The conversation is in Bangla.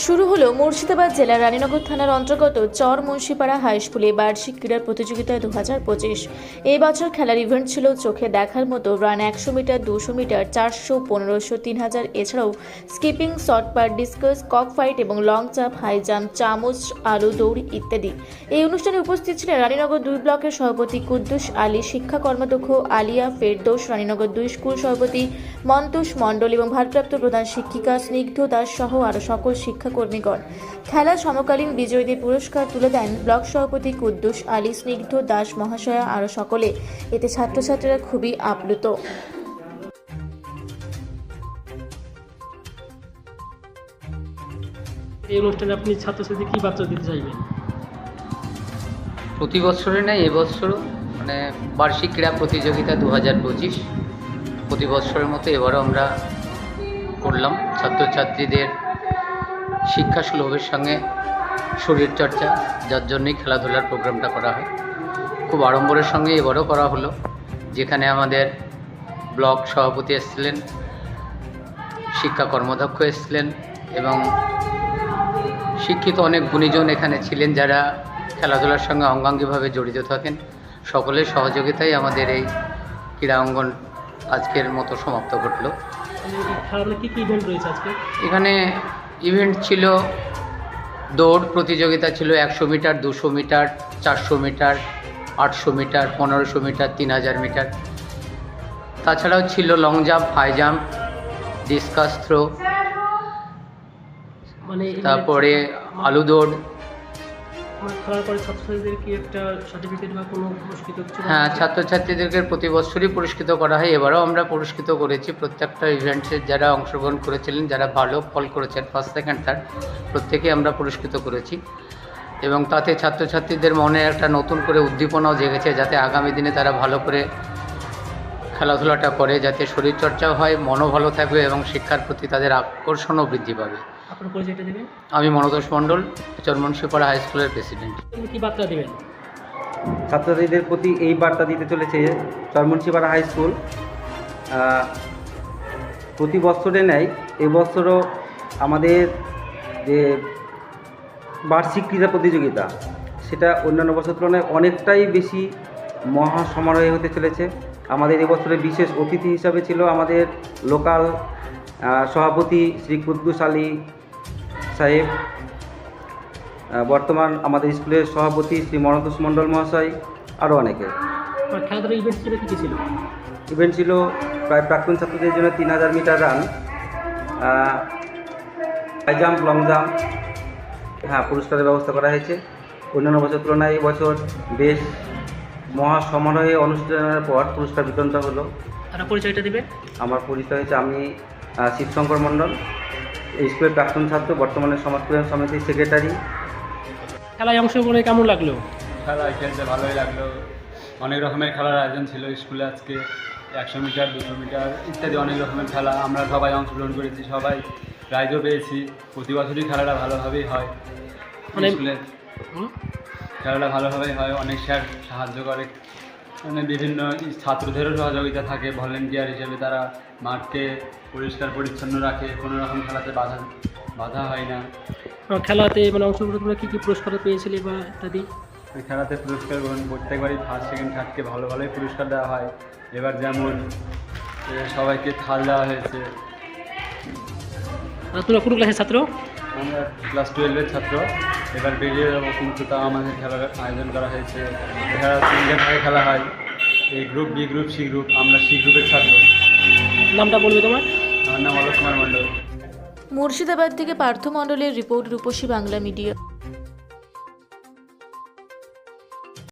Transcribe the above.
শুরু হলো মুর্শিদাবাদ জেলার রানীনগর থানার অন্তর্গত চর মুন্সিপাড়া হাইস্কুলে বার্ষিক ক্রীড়া প্রতিযোগিতা দু হাজার পঁচিশ। এই বছর খেলার ইভেন্ট ছিল চোখে দেখার মতো রান একশো মিটার, দুশো মিটার, চারশো, পনেরোশো তিন হাজার এছাড়াও skipping shot put discus cock fight এবং লং জাম্প হাই জাম্প চামচ আলু, দৌড় ইত্যাদি। এই অনুষ্ঠানে উপস্থিত ছিলেন রানীনগর দুই ব্লকের সভাপতি কুদ্দুস আলী, শিক্ষা কর্মাধ্যক্ষ আলিয়া ফেরদৌস, রানীনগর দুই স্কুল সভাপতি মন্তোষ মণ্ডল এবং ভারপ্রাপ্ত প্রধান শিক্ষিকা স্নিগ্ধ দাস সহ আরও সকল শিক্ষাকর্মীগণ খেলা সমকালীন বিজয়ীদের পুরস্কার তুলে দেন ব্লক সভাপতি কুদ্দুস আলী স্নিগ্ধ দাস মহাশয়া আরও সকলে। এতে ছাত্রছাত্রীরা খুবই আপ্লুত। এই অনুষ্ঠানে আপনি ছাত্রছাত্রী কী বার্তা দিতে চাইবেন? প্রতি বছরে নেই এবছরও মানে বার্ষিক ক্রীড়া প্রতিযোগিতা দু হাজার পঁচিশ। প্রতি বছরের মতো এবারও আমরা করলাম। ছাত্রছাত্রীদের শিক্ষা সুলভের সঙ্গে শরীরচর্চা যার জন্যই খেলাধুলার প্রোগ্রামটা করা হয়। খুব আড়ম্বরের সঙ্গে এবারও করা হলো যেখানে আমাদের ব্লক সভাপতি এসেছিলেন শিক্ষা কর্মদক্ষ এসেছিলেন এবং শিক্ষিত অনেক গুণীজন এখানে ছিলেন যারা খেলাধুলার সঙ্গে অঙ্গাঙ্গিভাবে জড়িত থাকেন। সকলের সহযোগিতায় আমাদের এই ক্রীড়া অঙ্গন আজকের মতো সমাপ্ত ঘটলো। এখানে ইভেন্ট ছিল দৌড় প্রতিযোগিতা ছিল একশো মিটার দুশো মিটার চারশো মিটার আটশো মিটার পনেরোশো মিটার তিন হাজার মিটার। তাছাড়াও ছিল long jump high jump discus throw মানে তারপরে আলু দৌড়। পরে ছাত্রছাত্রীদের কি একটা সার্টিফিকেট বা কোনো পুরস্কৃত কিছু হ্যাঁ ছাত্রছাত্রীদেরকে প্রতি বছরই পুরস্কৃত করা হয়। এবারও আমরা পুরস্কৃত করেছি। প্রত্যেকটা ইভেন্টে যারা অংশগ্রহণ করেছিলেন যারা ভালো ফল করেছেন ফার্স্ট সেকেন্ড থার্ড প্রত্যেকেই আমরা পুরস্কৃত করেছি। এবং তাতে ছাত্রছাত্রীদের মনে একটা নতুন করে উদ্দীপনাও জেগেছে যাতে আগামী দিনে তারা ভালো করে খেলাধুলাটা করে যাতে শরীরচর্চাও হয় মনও ভালো থাকবে এবং শিক্ষার প্রতি তাদের আকর্ষণও বৃদ্ধি পাবে। আপনার পরিচয়টা দেবেন? আমি মনতোষ মণ্ডল চরমনশিপাড়া হাই স্কুলের প্রেসিডেন্ট। কী বার্তা দেবেন? ছাত্রছাত্রীদের প্রতি এই বার্তা দিতে চলেছে চরমনসিপাড়া হাই স্কুল। প্রতি বছরে নেয় এবছরও আমাদের যে বার্ষিক ক্রীড়া প্রতিযোগিতা সেটা অন্যান্য বছর তুলনায় অনেকটাই বেশি মহা সমারোহে হতে চলেছে। আমাদের এবছরে বিশেষ অতিথি হিসাবে ছিল আমাদের লোকাল সভাপতি শ্রী কুদ্দুস আলী সাহেব বর্তমান আমাদের স্কুলের সভাপতি শ্রী মনতোষ মণ্ডল মহাশয় আরও অনেকে। খেলাধুলা ইভেন্ট ছিল কী কী ছিল? ইভেন্ট ছিল প্রায় প্রাক্তন ছাত্রদের জন্য তিন হাজার metre run high jump long jump হ্যাঁ পুরস্কারের ব্যবস্থা করা হয়েছে। অন্যান্য বছর তুলনায় এবছর বেশ মহা সমারোহে অনুষ্ঠানের পর পুরস্কার বিতরণটা হলো। আপনার পরিচয়টা দেবেন? আমার পরিচয় হচ্ছে আমি শিবশঙ্কর মণ্ডল। স্কুলের প্রাক্তন ছাত্র বর্তমানে সমাজ কল্যাণ সমিতির সেক্রেটারি খেলায় অংশগ্রহণে কেমন লাগল? খেলা খেলতে ভালোই লাগল। অনেক রকমের খেলার আয়োজন ছিল স্কুলে আজকে একশো মিটার দুশো মিটার ইত্যাদি অনেক রকমের খেলা আমরা সবাই অংশগ্রহণ করেছি সবাই প্রাইজও পেয়েছি। প্রতি বছরই খেলাটা ভালোভাবেই হয়। মানে- স্কুলে খেলাটা ভালোভাবেই হয় অনেক স্যার সাহায্য করে। মানে বিভিন্ন ছাত্রদেরও সহযোগিতা থাকে ভলেন্টিয়ার হিসেবে তারা মাঠকে পরিষ্কার পরিচ্ছন্ন রাখে কোনো রকম খেলাতে বাধা বাধা হয় না। খেলাতে মানে অংশগ্রহণ তোমরা কী কী পুরস্কার পেয়েছিলে বা ইত্যাদি খেলাতে পুরস্কার গ্রহণ প্রত্যেকবারই ফার্স্ট সেকেন্ড থার্ডকে ভালো ভালোই পুরস্কার দেওয়া হয়। এবার যেমন সবাইকে থাল দেওয়া হয়েছে। তোমরা কোন ক্লাসের ছাত্র? আমরা ক্লাস টুয়েলভের ছাত্র। এবার বেরিয়ে যাব কিন্তু তাও আমাদের খেলার আয়োজন করা হয়েছে। এছাড়া তিনটে ভাগে খেলা হয়। এই group B group C group আমরা সি গ্রুপের ছাত্র। নামটা বলবে তোমার? আমার নাম অলোক কুমার মণ্ডল। মুর্শিদাবাদ থেকে পার্থ মণ্ডলের রিপোর্ট রূপসী বাংলা মিডিয়া